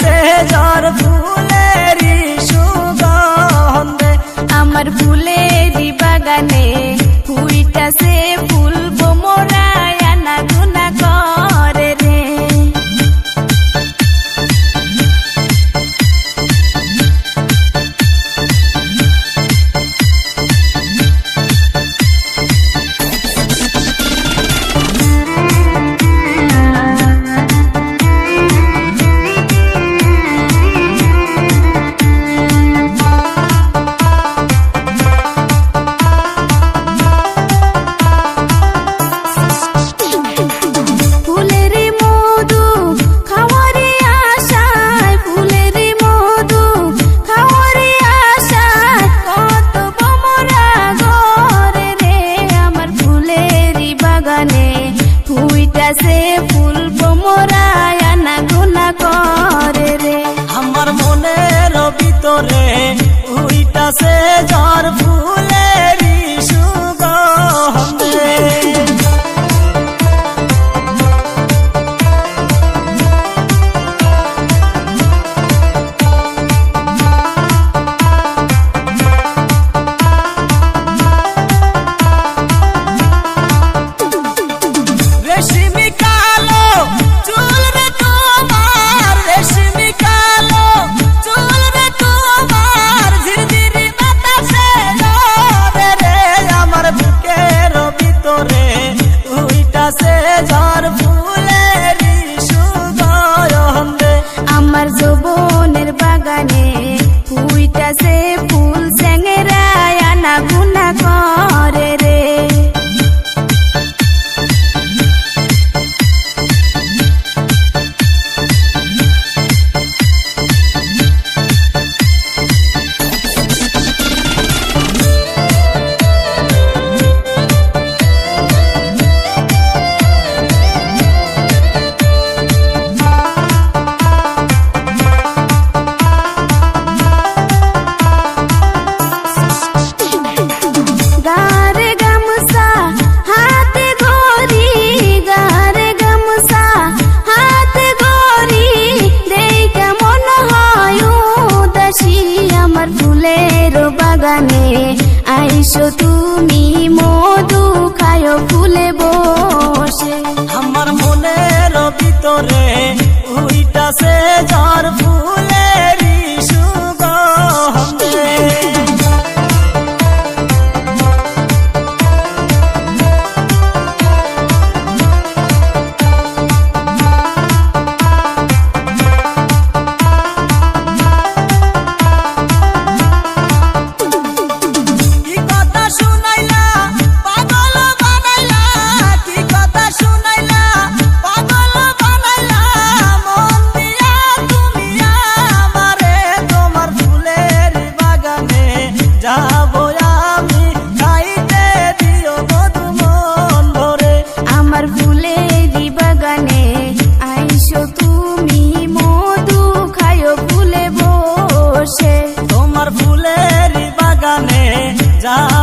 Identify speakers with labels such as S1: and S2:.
S1: গেছে জ্বর ফুলেরি সুগন্ধে।
S2: আমার ফুলেরি বাগানে ফুলটা সে ফুল মোরায়া না রে।
S1: আমার মনের ভিতরে উইটাছে জ্বর
S2: ফুলে ऐसे এসো তুমি মধু খায় ফুলে বসে।
S1: আমার মনের ভিতরে উইটাছে ঝড়
S2: ফুল
S1: ya.